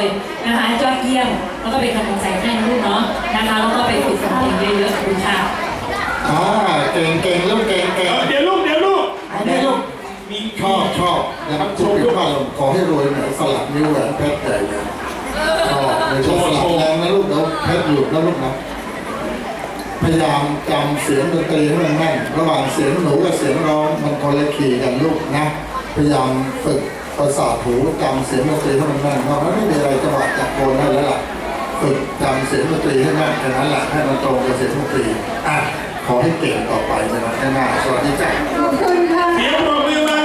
เลยนะคะยอดเยี่ยมแล้วก็เป็นกำลังใจให้นะลูกเนาะนะคะแล้วก็ไปฝึกฝนเองเยอะๆขอบคุณค่ะอ่าเก่งเก่งลูกเก่งเก่งเดี๋ยวลูกเดี๋ยวลูกอันนี้ลูกมีชอบชอบนะครับชมด้วยว่าขอให้รวยเหมือนสลักนิ้วแหวนเพชรใหญ่เลยชอบเลยชอบสลักแรงนะลูกเดี๋ยวเพชรหลุดนะลูกนะพยายามจำเสียงดนตรีให้มันแม่นระหว่างเสียงหนูกับเสียงร้องมันคนละคีย์กันลูกนะพยายามฝึก ประสาทหูจำเสียงดนตรีให้มันแม่นเพราะมันไม่มีอะไรจังหวะจับโคนได้แล้วล่ะฝึกจำเสียงดนตรีให้แม่นแค่นั้นแหละให้มันตรงกับเสียงดนตรีอะขอให้เก่งต่อไปนะครับง่ายๆสวัสดีจ้ะขอบคุณค่ะเสียงปรบ